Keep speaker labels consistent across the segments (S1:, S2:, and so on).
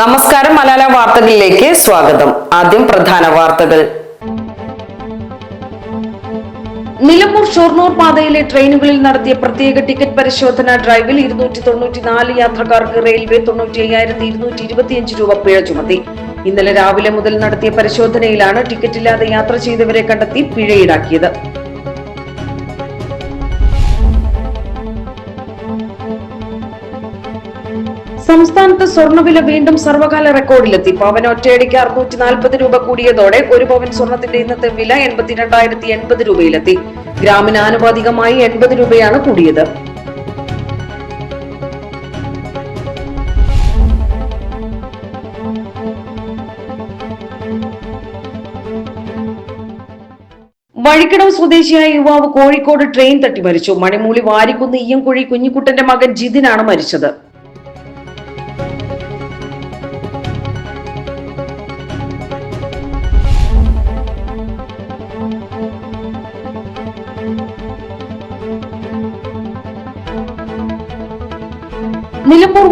S1: നമസ്കാരം മലയാള വാർത്തകളിലേക്ക് സ്വാഗതം. ആദ്യം പ്രധാന വാർത്തകൾ. നിലമ്പൂർ ഷൊർണൂർ പാതയിലെ ട്രെയിനുകളിൽ നടത്തിയ പ്രത്യേക ടിക്കറ്റ് പരിശോധന ഡ്രൈവിൽ ഇരുന്നൂറ്റി തൊണ്ണൂറ്റിനാല് യാത്രക്കാർക്ക് റെയിൽവേ തൊണ്ണൂറ്റി അയ്യായിരത്തി ഇരുന്നൂറ്റി ഇരുപത്തിയഞ്ച് രൂപ പിഴ ചുമത്തി. ഇന്നലെ രാവിലെ മുതൽ നടത്തിയ പരിശോധനയിലാണ് ടിക്കറ്റ് ഇല്ലാതെ യാത്ര ചെയ്തവരെ കണ്ടെത്തി പിഴ ഈടാക്കിയത്. സംസ്ഥാനത്ത് സ്വർണവില വീണ്ടും സർവകാല റെക്കോർഡിലെത്തി. പവൻ ഒറ്റയടിക്ക് അറുന്നൂറ്റി നാൽപ്പത് രൂപ കൂടിയതോടെ ഒരു പവൻ സ്വർണത്തിന്റെ ഇന്നത്തെ വില എൺപത്തിരണ്ടായിരത്തി എൺപത് രൂപയിലെത്തി. ഗ്രാമിന് ആനുപാതികമായി എൺപത് രൂപയാണ് കൂടിയത്. വഴിക്കടവ് സ്വദേശിയായ യുവാവ് കോഴിക്കോട് ട്രെയിൻ തട്ടി മരിച്ചു മണിമൂളി വാരിക്കുന്ന് ഇയ്യംകുഴി കുഞ്ഞിക്കുട്ടന്റെ മകൻ ജിതിനാണ് മരിച്ചത്.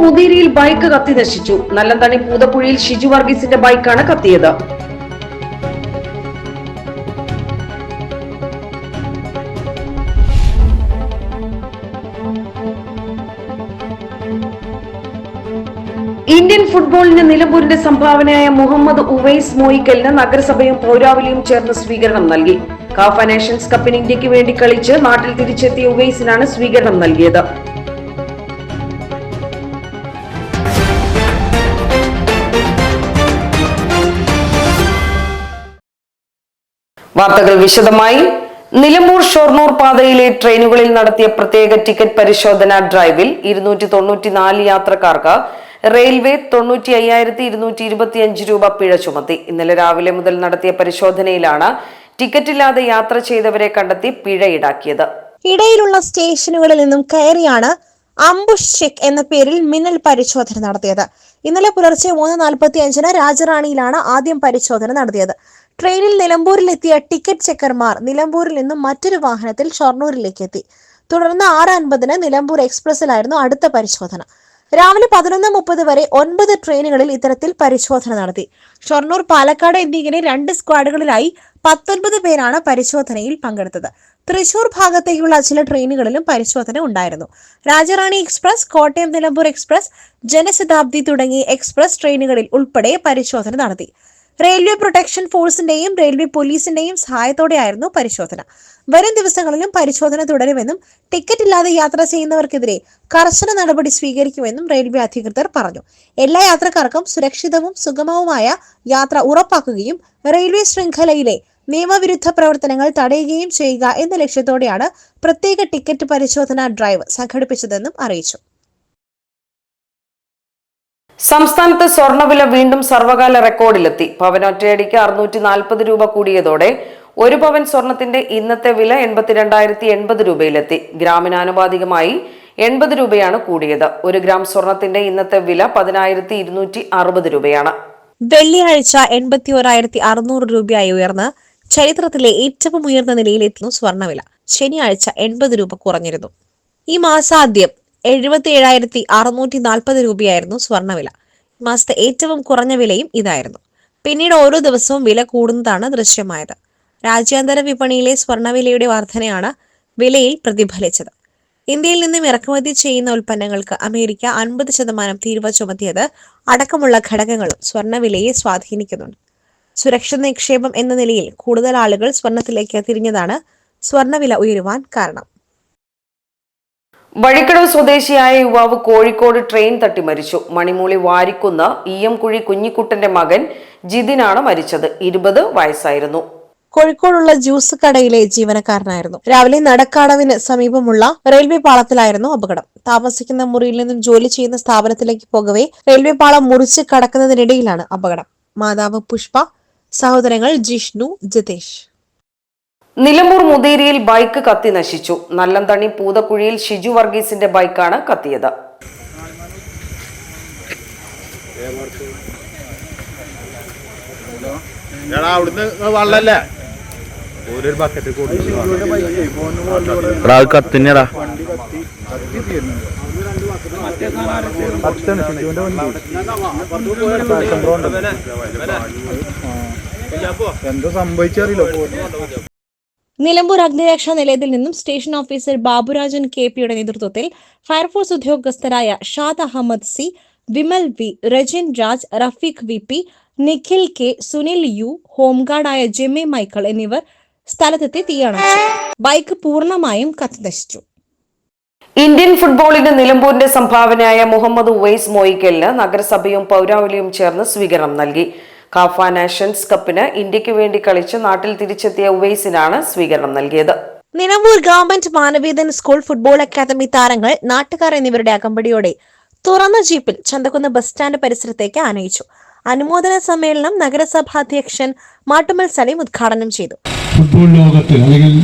S1: മുതിരിയിൽ ബൈക്ക് കത്തി നശിച്ചു. നല്ലന്തണി പൂതപ്പുഴയിൽ ഷിജു വർഗീസിന്റെ ബൈക്കാണ് കത്തിയത്. ഇന്ത്യൻ ഫുട്ബോളിന് നിലമ്പൂരിന്റെ സംഭാവനയായ മുഹമ്മദ് ഉവൈസ് മോയിക്കലിന് നഗരസഭയും പൗരാവലിയും ചേർന്ന് സ്വീകരണം നൽകി. കാഫ നേഷൻസ് കപ്പിന് ഇന്ത്യയ്ക്ക് വേണ്ടി കളിച്ച് നാട്ടിൽ തിരിച്ചെത്തിയ ഉവൈസിനാണ് സ്വീകരണം നൽകിയത്. വാർത്തകൾ വിശദമായി. നിലമ്പൂർ ഷൊർണൂർ പാതയിലെ ട്രെയിനുകളിൽ നടത്തിയ പ്രത്യേക ടിക്കറ്റ് പരിശോധന ഡ്രൈവിൽ ഇരുന്നൂറ്റി തൊണ്ണൂറ്റിനാല് യാത്രക്കാർക്ക് റെയിൽവേ തൊണ്ണൂറ്റി അയ്യായിരത്തി ഇരുന്നൂറ്റി ഇരുപത്തിയഞ്ച് രൂപ പിഴ ചുമത്തി. ഇന്നലെ രാവിലെ മുതൽ നടത്തിയ പരിശോധനയിലാണ് ടിക്കറ്റില്ലാതെ യാത്ര ചെയ്തവരെ കണ്ടെത്തി പിഴ ഈടാക്കിയത്.
S2: ഇടയിലുള്ള സ്റ്റേഷനുകളിൽ നിന്നും കയറിയാണ് അംബുഷ് ചെക്ക് എന്ന പേരിൽ മിന്നൽ പരിശോധന നടത്തിയത്. ഇന്നലെ പുലർച്ചെ മൂന്ന് നാൽപ്പത്തി അഞ്ചിന് രാജറാണിയിലാണ് ആദ്യം പരിശോധന നടത്തിയത്. ട്രെയിനിൽ നിലമ്പൂരിലെത്തിയ ടിക്കറ്റ് ചെക്കർമാർ നിലമ്പൂരിൽ നിന്നും മറ്റൊരു വാഹനത്തിൽ ഷൊർണൂരിലേക്ക് എത്തി. തുടർന്ന് ആറ് അൻപതിന് നിലമ്പൂർ എക്സ്പ്രസിലായിരുന്നു അടുത്ത പരിശോധന. രാവിലെ പതിനൊന്ന് മുപ്പത് വരെ ഒൻപത് ട്രെയിനുകളിൽ ഇത്തരത്തിൽ പരിശോധന നടത്തി. ഷൊർണൂർ പാലക്കാട് എന്നിങ്ങനെ രണ്ട് സ്ക്വാഡുകളിലായി പത്തൊൻപത് പേരാണ് പരിശോധനയിൽ പങ്കെടുത്തത്. തൃശൂർ ഭാഗത്തേക്കുള്ള ചില ട്രെയിനുകളിലും പരിശോധന ഉണ്ടായിരുന്നു. രാജറാണി എക്സ്പ്രസ് കോട്ടയം നിലമ്പൂർ എക്സ്പ്രസ് ജനശതാബ്ദി തുടങ്ങിയ എക്സ്പ്രസ് ട്രെയിനുകളിൽ ഉൾപ്പെടെ പരിശോധന നടത്തി. റെയിൽവേ പ്രൊട്ടക്ഷൻ ഫോഴ്സിന്റെയും റെയിൽവേ പോലീസിന്റെയും സഹായത്തോടെയായിരുന്നു പരിശോധന. വരും ദിവസങ്ങളിലും പരിശോധന തുടരുമെന്നും ടിക്കറ്റ് ഇല്ലാതെ യാത്ര ചെയ്യുന്നവർക്കെതിരെ കർശന നടപടി സ്വീകരിക്കുമെന്നും റെയിൽവേ അധികൃതർ പറഞ്ഞു. എല്ലാ യാത്രക്കാർക്കും സുരക്ഷിതവും സുഗമവുമായ യാത്ര ഉറപ്പാക്കുകയും റെയിൽവേ ശൃംഖലയിലെ നിയമവിരുദ്ധ പ്രവർത്തനങ്ങൾ തടയുകയും ചെയ്യുക എന്ന ലക്ഷ്യത്തോടെയാണ് പ്രത്യേക ടിക്കറ്റ് പരിശോധന ഡ്രൈവ് സംഘടിപ്പിച്ചതെന്നും അറിയിച്ചു.
S1: സംസ്ഥാനത്ത് സ്വർണവില വീണ്ടും സർവകാല റെക്കോർഡിലെത്തി. പവൻ ഒറ്റയടിക്ക് അറുന്നൂറ്റി നാൽപ്പത് രൂപ കൂടിയതോടെ ഒരു പവൻ സ്വർണത്തിന്റെ ഇന്നത്തെ വില എൺപത്തിരണ്ടായിരത്തി എൺപത് രൂപയിലെത്തി. ഗ്രാമിനാനുപാതികമായി എൺപത് രൂപയാണ് കൂടിയത്. ഒരു ഗ്രാം സ്വർണത്തിന്റെ ഇന്നത്തെ വില പതിനായിരത്തി ഇരുന്നൂറ്റി അറുപത് രൂപയാണ്.
S2: വെള്ളിയാഴ്ച എൺപത്തി ഒരായിരത്തി അറുന്നൂറ് രൂപയായി ഉയർന്ന് ചരിത്രത്തിലെ ഏറ്റവും ഉയർന്ന നിലയിലെത്തുന്നു സ്വർണവില ശനിയാഴ്ച എൺപത് രൂപ കുറഞ്ഞിരുന്നു. ഈ മാസാദ്യം എഴുപത്തി ഏഴായിരത്തി അറുന്നൂറ്റി നാൽപ്പത് രൂപയായിരുന്നു സ്വർണവില മാസത്തെ ഏറ്റവും കുറഞ്ഞ വിലയും ഇതായിരുന്നു. പിന്നീട് ഓരോ ദിവസവും വില കൂടുന്നതാണ് ദൃശ്യമായത്. രാജ്യാന്തര വിപണിയിലെ സ്വർണവിലയുടെ വർധനയാണ് വിലയിൽ പ്രതിഫലിച്ചത്. ഇന്ത്യയിൽ നിന്നും ഇറക്കുമതി ചെയ്യുന്ന ഉൽപ്പന്നങ്ങൾക്ക് അമേരിക്ക അൻപത് ശതമാനം തീരുവ ചുമത്തിയത് അടക്കമുള്ള ഘടകങ്ങളും സ്വർണവിലയെ സ്വാധീനിക്കുന്നുണ്ട്. സുരക്ഷിത നിക്ഷേപം എന്ന നിലയിൽ കൂടുതൽ ആളുകൾ സ്വർണത്തിലേക്ക് തിരിഞ്ഞതാണ് സ്വർണവില ഉയരുവാൻ കാരണം.
S1: വഴിക്കടവ് സ്വദേശിയായ യുവാവ് കോഴിക്കോട് ട്രെയിൻ തട്ടി മരിച്ചു. മണിമൂളി വാരിക്കുന്ന ഇ എം കുഴി കുഞ്ഞിക്കുട്ടന്റെ മകൻ ജിതിനാണ് മരിച്ചത്. ഇരുപത് വയസ്സായിരുന്നു.
S2: കോഴിക്കോടുള്ള ജ്യൂസ് കടയിലെ ജീവനക്കാരനായിരുന്നു. രാവിലെ നടക്കാടവിന് സമീപമുള്ള റെയിൽവേ പാളത്തിലായിരുന്നു അപകടം. താമസിക്കുന്ന മുറിയിൽ നിന്നും ജോലി ചെയ്യുന്ന സ്ഥാപനത്തിലേക്ക് പോകവേ റെയിൽവേ പാളം മുറിച്ച് കടക്കുന്നതിനിടയിലാണ് അപകടം. മാതാവ് പുഷ്പ സഹോദരങ്ങൾ ജിഷ്ണു ജിതേഷ്.
S1: നിലമ്പൂർ മുതേരിയിൽ ബൈക്ക് കത്തി നശിച്ചു. നല്ലന്തണി പൂതക്കുഴിയിൽ ഷിജു വർഗീസിന്റെ ബൈക്കാണ് കത്തിയത്.
S3: വണ്ടി. എന്താ സംഭവിച്ചറിയില്ല?
S2: നിലമ്പൂർ അഗ്നിരക്ഷാ നിലയത്തിൽ നിന്നും സ്റ്റേഷൻ ഓഫീസർ ബാബുരാജൻ കെ പിയുടെ നേതൃത്വത്തിൽ fire force ഉദ്യോഗസ്ഥരായ Shad Ahammed C Vimal V Rajin Raj Rafeeq V P Nikhil K Sunil U ഹോംഗാർഡായ Jemmy Michael എന്നിവർ സ്ഥലത്തെത്തി തീയണച്ചു. ബൈക്ക് പൂർണമായും കത്തിനശിച്ചു.
S1: ഇന്ത്യൻ ഫുട്ബോളിന് നിലമ്പൂരിന്റെ സംഭാവനയായ മുഹമ്മദ് ഉവൈസ് മോയിക്കലിന് നഗരസഭയും പൗരാവലിയും ചേർന്ന് സ്വീകരണം നൽകി. കാഫ നാഷൻസ് കപ്പിന് ഇന്ത്യയ്ക്ക് വേണ്ടി കളിച്ച് നാട്ടിൽ തിരിച്ചെത്തിയ ഉവൈസിനാണ് സ്വീകരണം നൽകിയത്.
S2: Nilambur government Manavedan school football academy താരങ്ങൾ നാട്ടുകാർ എന്നിവരുടെ അകമ്പടിയോടെ തുറന്ന ജീപ്പിൽ ചന്തക്കുന്ന് ബസ് സ്റ്റാൻഡ് പരിസരത്തേക്ക് ആനയിച്ചു. അനുമോദന സമ്മേളനം നഗരസഭാ അധ്യക്ഷൻ മാട്ടുമൽ സലീം ഉദ്ഘാടനം ചെയ്തു.
S4: ഫുട്ബോൾ ലോകത്തിൽ അല്ലെങ്കിൽ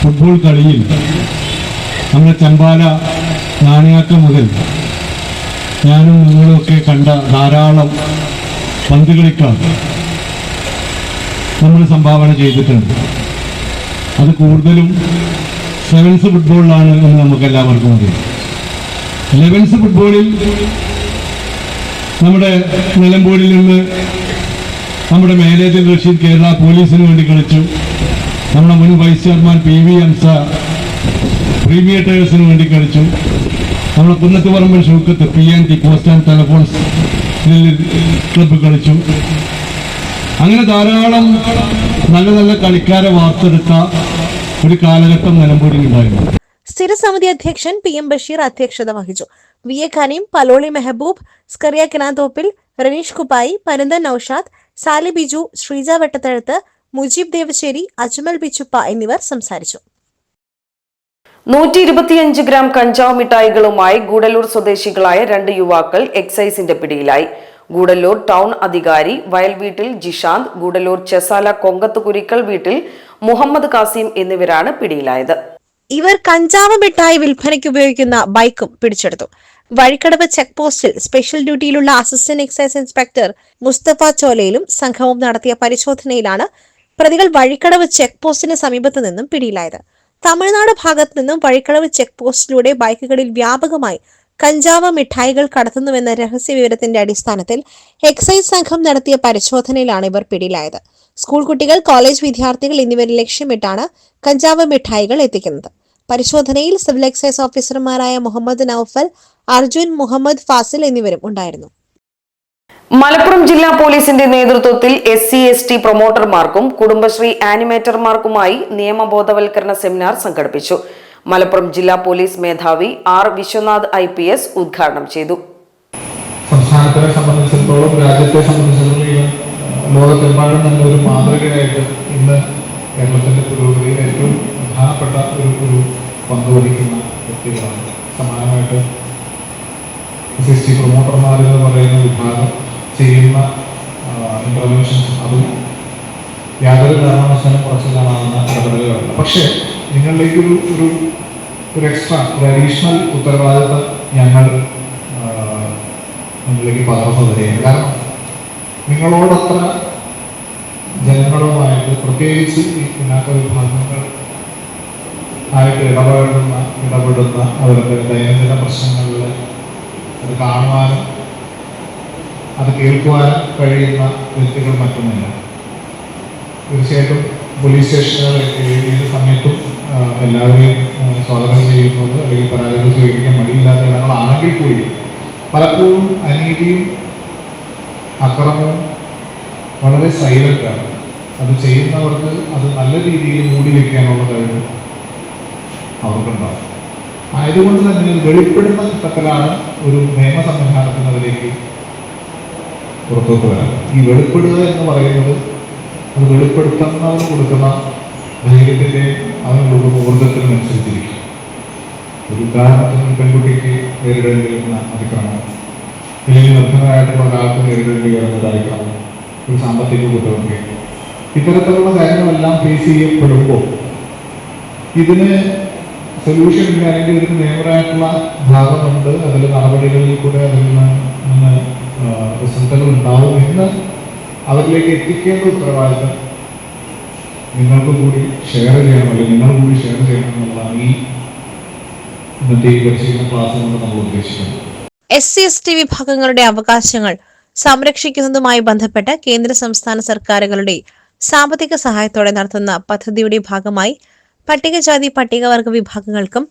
S4: ഫുട്ബോൾ കളിയിൽ നമ്മുടെ ചമ്പാല നാണയാക്കം മുതൽ ഞാനും നിങ്ങളുമൊക്കെ കണ്ട ധാരാളം പന്ത് കളിക്കാർ നമ്മൾ സംഭാവന ചെയ്തിട്ടുണ്ട്. അത് കൂടുതലും സെവൻസ് ഫുട്ബോളിലാണ് എന്ന് നമുക്ക് എല്ലാവർക്കും അറിയാം. ലെവൻസ് ഫുട്ബോളിൽ നമ്മുടെ നിലമ്പൂരിൽ നിന്ന് നമ്മുടെ മേനേജർ റഷീദ് കേരള പോലീസിന് വേണ്ടി കളിച്ചു. നമ്മുടെ മുൻ vice chairman P V Amsa premier ടയേഴ്സിന് വേണ്ടി കളിച്ചു. നമ്മുടെ Kunnathuparamban Shoukath P N T post and telephones club കളിച്ചു. അങ്ങനെ ധാരാളം നല്ല നല്ല കളിക്കാരെ വാർത്തെടുത്ത ഒരു കാലഘട്ടം നിലമ്പൂരിൽ ഉണ്ടായിരുന്നു
S2: സ്ഥിരസമിതി അധ്യക്ഷൻ പി എം ബഷീർ അധ്യക്ഷത വഹിച്ചു. വി എ ഖനീം പലോളി മെഹബൂബ് സ്കറിയ കിനാതോപ്പിൽ റനീഷ് കുപ്പായി പരന്തൻ നൌഷാദ് സാലി ബിജു ശ്രീജ വെട്ടത്തഴുത്ത് മുജീബ് ദേവശ്ശേരി അജ്മൽ ബിച്ചുപ്പ എന്നിവർ സംസാരിച്ചു.
S1: നൂറ്റി ഇരുപത്തിയഞ്ച് ഗ്രാം കഞ്ചാവ് മിഠായികളുമായി ഗൂഡല്ലൂർ സ്വദേശികളായ രണ്ട് യുവാക്കൾ എക്സൈസിന്റെ പിടിയിലായി. ഗൂഡല്ലൂർ ടൗൺ അധികാരി വയൽ വീട്ടിൽ ജിഷാന്ത് ഗൂഡല്ലൂർ ചെസാല കൊങ്കത്ത് കുരിക്കൽ വീട്ടിൽ മുഹമ്മദ് കാസിം എന്നിവരാണ് പിടിയിലായത്.
S2: ഇവർ കഞ്ചാവ് മിഠായി വിൽപ്പനയ്ക്ക് ഉപയോഗിക്കുന്ന ബൈക്കും പിടിച്ചെടുത്തു. വഴിക്കടവ് ചെക്ക് പോസ്റ്റിൽ സ്പെഷ്യൽ ഡ്യൂട്ടിയിലുള്ള അസിസ്റ്റന്റ് എക്സൈസ് ഇൻസ്പെക്ടർ മുസ്തഫ ചോലയിലും സംഘവും നടത്തിയ പരിശോധനയിലാണ് പ്രതികൾ വഴിക്കടവ് ചെക്ക് പോസ്റ്റിന് സമീപത്ത് നിന്നും പിടിയിലായത്. തമിഴ്നാട് ഭാഗത്തു നിന്നും വഴിക്കളവ് ചെക്ക് പോസ്റ്റിലൂടെ ബൈക്കുകളിൽ വ്യാപകമായി കഞ്ചാവ് മിഠായികൾ കടത്തുന്നുവെന്ന രഹസ്യ വിവരത്തിന്റെ അടിസ്ഥാനത്തിൽ എക്സൈസ് സംഘം നടത്തിയ പരിശോധനയിലാണ് ഇവർ പിടിയിലായത്. സ്കൂൾ കുട്ടികൾ കോളേജ് വിദ്യാർത്ഥികൾ എന്നിവരെ ലക്ഷ്യമിട്ടാണ് കഞ്ചാവ് മിഠായികൾ എത്തിക്കുന്നത്. പരിശോധനയിൽ സിവിൽ എക്സൈസ് ഓഫീസർമാരായ മുഹമ്മദ് നൌഫൽ അർജുൻ മുഹമ്മദ് ഫാസിൽ എന്നിവരും ഉണ്ടായിരുന്നു.
S1: മലപ്പുറം ജില്ലാ പോലീസിന്റെ നേതൃത്വത്തിൽ എസ് സി എസ് ടി പ്രൊമോട്ടർമാർക്കും കുടുംബശ്രീ ആനിമേറ്റർമാർക്കുമായി നിയമബോധവൽക്കരണ സെമിനാർ സംഘടിപ്പിച്ചു. മലപ്പുറം ജില്ലാ പോലീസ് മേധാവി R Vishwanath I P S ഉദ്ഘാടനം ചെയ്തു.
S5: സംസ്ഥാനത്തിനെ സംബന്ധിച്ചിടത്തോളം രാജ്യത്തെ സംബന്ധിച്ചിടത്തോളം ലോകത്തെമ്പാടും തന്നെ ഒരു മാതൃകയായിട്ട് ഇന്ന് കേരളത്തിന്റെ പുരോഗതിയിൽ ഏറ്റവും പ്രധാനപ്പെട്ട ഒരു ഒരു പങ്ക് വഹിക്കുന്ന വ്യക്തികളാണ്. സമാനമായിട്ട് പ്രൊമോട്ടർമാർ എന്ന് പറയുന്ന വിഭാഗം ചെയ്യുന്ന ഇന്റർവെൻഷൻസ് അതും യാതൊരു കാരണവശാലും കുറച്ച് കാണാവുന്ന ഇടപെടലുകളല്ല പക്ഷേ നിങ്ങളിലേക്ക് ഒരു ഒരു എക്സ്ട്രാ ഒരു അഡീഷണൽ ഉത്തരവാദിത്തം ഞങ്ങൾ നിങ്ങളിലേക്ക് പകർന്നു തരികയാണ്. കാരണം നിങ്ങളോടത്ര ജനങ്ങളുമായിട്ട് പ്രത്യേകിച്ച് ഈ പിന്നാക്ക വിഭാഗങ്ങൾ ആയിട്ട് ഇടപെടുന്ന ഇടപെടുന്ന അവരുടെ ദൈനംദിന പ്രശ്നങ്ങളിൽ അത് കാണുവാനും അത് കേൾക്കുവാൻ കഴിയുന്ന വ്യക്തികൾ മറ്റൊന്നുമില്ല തീർച്ചയായിട്ടും പോലീസ് സ്റ്റേഷനുകൾ ഏത് സമയത്തും എല്ലാവരെയും സ്വാഗതം ചെയ്യുന്നത് അല്ലെങ്കിൽ പരാതികൾ സ്വീകരിക്കാൻ മടിയില്ലാത്ത ഇടങ്ങളാണെങ്കിൽ കൂടി പലപ്പോഴും അനീതിയും അക്രമവും വളരെ സൈലന്റാണ് അത് ചെയ്യുന്നവർക്ക് അത് നല്ല രീതിയിൽ മൂടി വയ്ക്കാനുള്ള കഴിവ് അവർക്കുണ്ടാവും. ആയതുകൊണ്ട് തന്നെ വെളിപ്പെടുന്ന ഘട്ടത്തിലാണ് ഒരു നിയമ സംവിധാനത്തിനതിലേക്ക് പുറത്തോട്ട് വരാം. ഈ വെളിപ്പെടുക എന്ന് പറയുന്നത് അത് വെളിപ്പെടുത്തുന്നവന് കൊടുക്കുന്ന ധൈര്യത്തിന്റെ അവന് കൊടുക്കുന്ന ഊർജത്തിനും അനുസരിച്ചിരിക്കും ഒരു ഉദാഹരണത്തിന് ഒരു പെൺകുട്ടിക്ക് നേരിടേണ്ടി വരുന്ന അതിക്രമം അല്ലെങ്കിൽ നിർദ്ധനായിട്ടുള്ള ഒരാൾക്ക് നേരിടേണ്ടി വരുന്നതായിരിക്കണം ഒരു സാമ്പത്തിക ബുദ്ധിമുട്ട് ഇത്തരത്തിലുള്ള കാര്യങ്ങളെല്ലാം ഫേസ് ചെയ്യപ്പെടുമ്പോൾ ഇതിന് സൊല്യൂഷൻ അല്ലെങ്കിൽ ഇതിന് നിയമപരമായിട്ടുള്ള ഭാഗമുണ്ട്. അതിൽ നടപടികളിൽ കൂടെ അതിൽ നിന്ന് റിസൾട്ടുകൾ ഉണ്ടാവും എന്ന് അവരിലേക്ക് എത്തിക്കേണ്ട ഉത്തരവാദിത്തം നിങ്ങൾക്ക് കൂടി ഷെയർ ചെയ്യണം അല്ലെങ്കിൽ നിങ്ങൾ കൂടി ഷെയർ ചെയ്യണം എന്നുള്ളതാണ് ഈ ഇന്നത്തെ ഈ പരിശീലന ക്ലാസ് കൊണ്ട് നമ്മൾ ഉദ്ദേശിക്കുന്നത്.
S2: എസ് സി എസ് ടി വിഭാഗങ്ങളുടെ അവകാശങ്ങൾ സംരക്ഷിക്കുന്നതുമായി ബന്ധപ്പെട്ട് കേന്ദ്ര സംസ്ഥാന സർക്കാരുകളുടെ സാമ്പത്തിക സഹായത്തോടെ നടത്തുന്ന പദ്ധതിയുടെ ഭാഗമായി പട്ടികജാതി പട്ടികവർഗ വിഭാഗങ്ങൾക്കും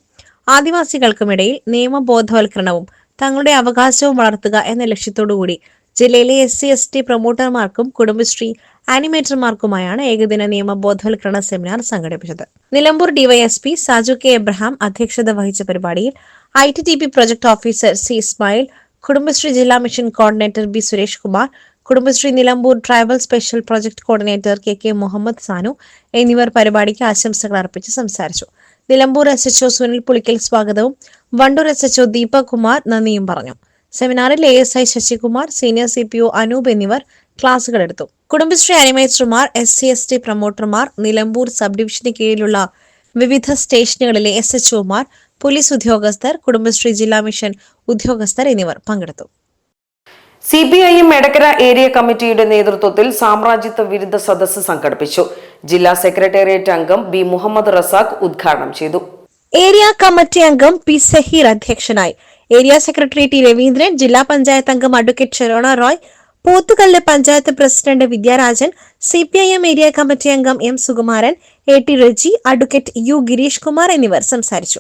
S2: ആദിവാസികൾക്കുമിടയിൽ നിയമബോധവൽക്കരണവും തങ്ങളുടെ അവകാശവും വളർത്തുക എന്ന ലക്ഷ്യത്തോടുകൂടി ജില്ലയിലെ എസ് സി എസ് ടി പ്രൊമോട്ടർമാർക്കും കുടുംബശ്രീ ആനിമേറ്റർമാർക്കുമായാണ് ഏകദിന നിയമ ബോധവൽക്കരണ സെമിനാർ സംഘടിപ്പിച്ചത്. Nilambur DYSP Saju K Abraham അധ്യക്ഷത വഹിച്ച പരിപാടിയിൽ I T D P project officer C Ismail Kudumbashree ജില്ലാ mission coordinator B Suresh Kumar Kudumbashree Nilambur tribal special project coordinator K K Muhammad Sanu എന്നിവർ പരിപാടിക്ക് ആശംസകൾ അർപ്പിച്ച് സംസാരിച്ചു. നിലമ്പൂർ എസ് എച്ച്ഒ സുനിൽ പുളിക്കൽ സ്വാഗതവും. വണ്ടൂർ എസ് എച്ച്ഒ ദീപക് കുമാർ നന്ദിയും പറഞ്ഞു. സെമിനാറിൽ A S I Sasikumar senior C P O Anoop എന്നിവർ ക്ലാസുകൾ എടുത്തു. കുടുംബശ്രീ അനിമേറ്റർമാർ എസ് സി എസ് ടി പ്രൊമോട്ടർമാർ നിലമ്പൂർ സബ് ഡിവിഷന് കീഴിലുള്ള വിവിധ സ്റ്റേഷനുകളിലെ എസ് എച്ച്ഒമാർ പോലീസ് ഉദ്യോഗസ്ഥർ കുടുംബശ്രീ ജില്ലാ മിഷൻ ഉദ്യോഗസ്ഥർ എന്നിവർ പങ്കെടുത്തു.
S1: C B I M Edakkara area കമ്മിറ്റിയുടെ നേതൃത്വത്തിൽ സാമ്രാജ്യത്വ വിരുദ്ധ സദസ്സ് സംഘടിപ്പിച്ചു. ജില്ലാ സെക്രട്ടേറിയറ്റ് അംഗം ബി മുഹമ്മദ് റസാഖ് ഉദ്ഘാടനം ചെയ്തു.
S2: ഏരിയ കമ്മിറ്റി അംഗം പി സഹീർ അധ്യക്ഷനായി. ഏരിയ സെക്രട്ടറി ടി രവീന്ദ്രൻ ജില്ലാ പഞ്ചായത്ത് അംഗം advocate Sherona Roy Pothukallu panchayat president Vidyarajan C P I M area committee അംഗം M Sukumaran A T Reji advocate U Gireesh Kumar എന്നിവർ സംസാരിച്ചു.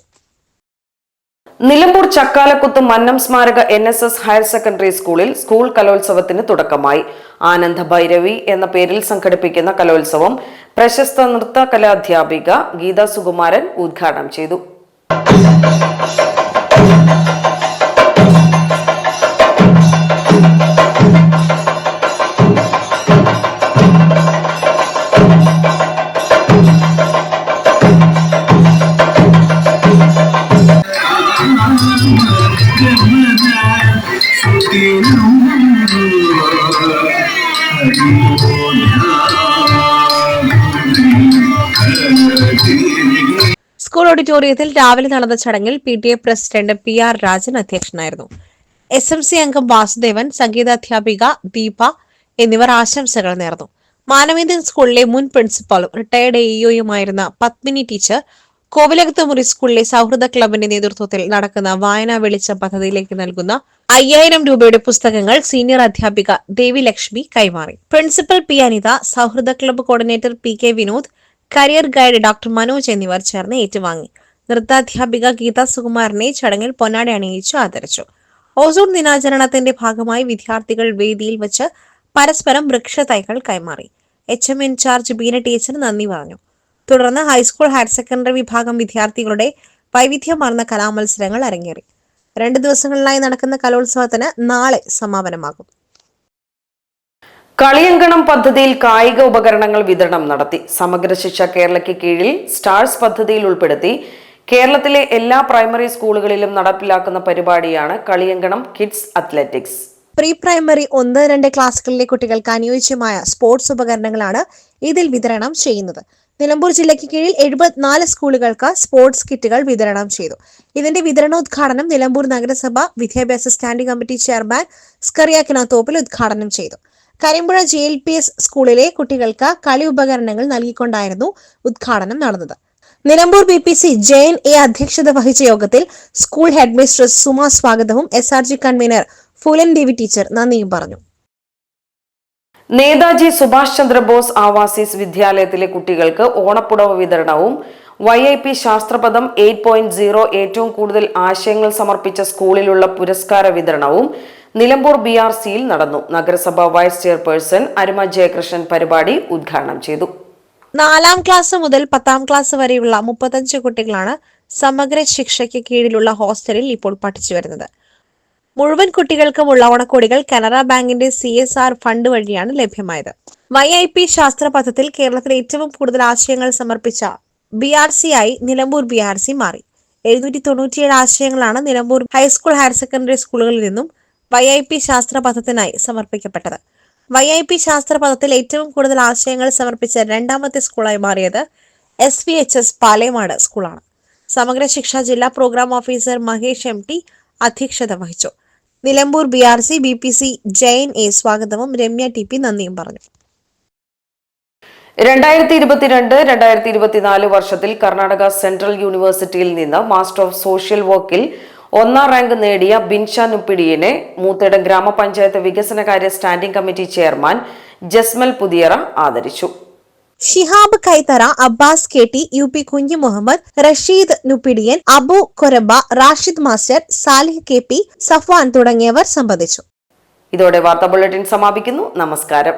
S1: നിലമ്പൂർ ചക്കാലക്കുത്ത് മന്നം സ്മാരക N S S higher secondary സ്കൂളിൽ school കലോത്സവത്തിന് തുടക്കമായി. ആനന്ദ ഭൈരവി എന്ന പേരിൽ സംഘടിപ്പിക്കുന്ന കലോത്സവം പ്രശസ്ത നൃത്ത കലാധ്യാപിക ഗീത സുകുമാരൻ ഉദ്ഘാടനം ചെയ്തു.
S2: സ്കൂൾ ഓഡിറ്റോറിയത്തിൽ രാവിലെ നടന്ന ചടങ്ങിൽ P T A president P R Rajan അധ്യക്ഷനായിരുന്നു. എസ് എം സി അംഗം വാസുദേവൻ സംഗീതാധ്യാപിക ദീപ എന്നിവർ ആശംസകൾ നേർന്നു. മാനവേന്ദ്രൻ സ്കൂളിലെ മുൻ പ്രിൻസിപ്പാളും റിട്ടയർഡ് എഇഒയുമായിരുന്ന പത്മിനി ടീച്ചർ കോവിലകത്ത് മുറി സ്കൂളിലെ സൗഹൃദ ക്ലബിന്റെ നേതൃത്വത്തിൽ നടക്കുന്ന വായനാ വെളിച്ചം പദ്ധതിയിലേക്ക് നൽകുന്ന അയ്യായിരം രൂപയുടെ പുസ്തകങ്ങൾ സീനിയർ അധ്യാപിക ദേവി ലക്ഷ്മി കൈമാറി. Principal P Anitha Souhrida club coordinator P K Vinod career guide doctor Manoj എന്നിവർ ചേർന്ന് ഏറ്റുവാങ്ങി. നൃത്താധ്യാപിക ഗീത സുകുമാറിനെ ചടങ്ങിൽ പൊന്നാടി അണിയിച്ചു ആദരിച്ചു. ഓസോൺ ദിനാചരണത്തിന്റെ ഭാഗമായി വിദ്യാർത്ഥികൾ വേദിയിൽ വെച്ച് പരസ്പരം വൃക്ഷതൈകൾ കൈമാറി. H M in charge Beena teacher നന്ദി പറഞ്ഞു. തുടർന്ന് ഹൈസ്കൂൾ ഹയർ സെക്കൻഡറി വിഭാഗം വിദ്യാർത്ഥികളുടെ വൈവിധ്യമാർന്ന കലാമത്സരങ്ങൾ അരങ്ങേറി. രണ്ട് ദിവസങ്ങളിലായി നടക്കുന്ന കലോത്സവത്തിന് നാളെ സമാപനമാകും.
S1: കളിയങ്കണം പദ്ധതിയിൽ കായിക ഉപകരണങ്ങൾ വിതരണം നടത്തി. സമഗ്ര ശിക്ഷ കേരളയ്ക്ക് കീഴിൽ സ്റ്റാർസ് പദ്ധതിയിൽ ഉൾപ്പെടുത്തി. കേരളത്തിലെ എല്ലാ പ്രൈമറി സ്കൂളുകളിലും നടപ്പിലാക്കുന്ന പരിപാടിയാണ് Kaliyankanam kids athletics.
S2: Pre primary ഒന്ന് രണ്ട് ക്ലാസ്സുകളിലെ കുട്ടികൾക്ക് അനുയോജ്യമായ സ്പോർട്സ് ഉപകരണങ്ങളാണ് ഇതിൽ വിതരണം ചെയ്യുന്നത്. നിലമ്പൂർ ജില്ലയ്ക്ക് കീഴിൽ എഴുപത്തിനാല് സ്കൂളുകൾക്ക് സ്പോർട്സ് കിറ്റുകൾ വിതരണം ചെയ്തു. ഇതിന്റെ വിതരണോദ്ഘാടനം നിലമ്പൂർ നഗരസഭ വിദ്യാഭ്യാസ സ്റ്റാൻഡിംഗ് കമ്മിറ്റി ചെയർമാൻ സ്കറിയാക്കിനാത്തോപ്പിൽ ഉദ്ഘാടനം ചെയ്തു. Karimpuzha J L P S സ്കൂളിലെ കുട്ടികൾക്ക് കളി ഉപകരണങ്ങൾ നൽകിക്കൊണ്ടായിരുന്നു ഉദ്ഘാടനം നടന്നത്. Nilambur B P C Jayan A അധ്യക്ഷത വഹിച്ച യോഗത്തിൽ സ്കൂൾ ഹെഡ്മിസ്ട്രസ് സുമ സ്വാഗതവും S R G convener Phoolan Devi teacher നന്ദിയും പറഞ്ഞു.
S1: നേതാജി സുഭാഷ് ചന്ദ്രബോസ് ആവാസീസ് വിദ്യാലയത്തിലെ കുട്ടികൾക്ക് ഓണപ്പുടവ വിതരണവും Y I P Sasthrapadham eight point zero ഏറ്റവും കൂടുതൽ ആശയങ്ങൾ സമർപ്പിച്ച സ്കൂളിലുള്ള പുരസ്കാര വിതരണവും നിലമ്പൂർ ബി ആർ സിയിൽ നടന്നു. നഗരസഭ വൈസ് ചെയർപേഴ്സൺ അരുമ ജയകൃഷ്ണൻ പരിപാടി ഉദ്ഘാടനം ചെയ്തു.
S2: നാലാം ക്ലാസ് മുതൽ പത്താം ക്ലാസ് വരെയുള്ള മുപ്പത്തഞ്ച് കുട്ടികളാണ് സമഗ്ര ശിക്ഷയ്ക്ക് കീഴിലുള്ള ഹോസ്റ്റലിൽ ഇപ്പോൾ പഠിച്ചു വരുന്നത്. മുഴുവൻ കുട്ടികൾക്കും കുട്ടികൾക്കുമുള്ള ഓണക്കോടികൾ കനറ ബാങ്കിന്റെ സി എസ് ആർ ഫണ്ട് വഴിയാണ് ലഭ്യമായത്. വൈ ഐ പി ശാസ്ത്ര പഥത്തിൽ കേരളത്തിലെ ഏറ്റവും കൂടുതൽ ആശയങ്ങൾ സമർപ്പിച്ച ബി ആർ സി ആയി നിലമ്പൂർ ബി ആർ സി മാറി. എഴുന്നൂറ്റി തൊണ്ണൂറ്റിയേഴ് ആശയങ്ങളാണ് നിലമ്പൂർ ഹൈസ്കൂൾ ഹയർ സെക്കൻഡറി സ്കൂളുകളിൽ നിന്നും വൈ ഐ പി ശാസ്ത്ര പഥത്തിനായി സമർപ്പിക്കപ്പെട്ടത്. വൈ ഐ പി ശാസ്ത്ര പഥത്തിൽ ഏറ്റവും കൂടുതൽ ആശയങ്ങൾ സമർപ്പിച്ച രണ്ടാമത്തെ സ്കൂളായി മാറിയത് S V H S Palemad സ്കൂളാണ്. സമഗ്ര ശിക്ഷ ജില്ലാ programme officer Mahesh M T അധ്യക്ഷത വഹിച്ചു. Nilambur B R C B P C Jayan A സ്വാഗതവും രമ്യ ടി പി നന്ദിയും പറഞ്ഞു.
S1: രണ്ടായിരത്തി ഇരുപത്തിരണ്ട് രണ്ടായിരത്തി ഇരുപത്തിനാല് വർഷത്തിൽ കർണാടക സെൻട്രൽ യൂണിവേഴ്സിറ്റിയിൽ നിന്ന് മാസ്റ്റർ ഓഫ് സോഷ്യൽ വർക്കിൽ ഒന്നാം റാങ്ക് നേടിയ ബിൻഷ നുപ്പിടിയെ മൂത്തേടം ഗ്രാമപഞ്ചായത്ത് വികസനകാര്യ standing committee chairman Jasmal Puthiyara ആദരിച്ചു.
S2: Shihab Kaithara Abbas K T U P Kunju Muhammad Rasheed Nuppidiyan Abu Koraba Rashid master Salih K P Safwan തുടങ്ങിയവർ സംബന്ധിച്ചു.
S1: ഇതോടെ വാർത്താ ബുള്ളറ്റിൻ സമാപിക്കുന്നു. നമസ്കാരം.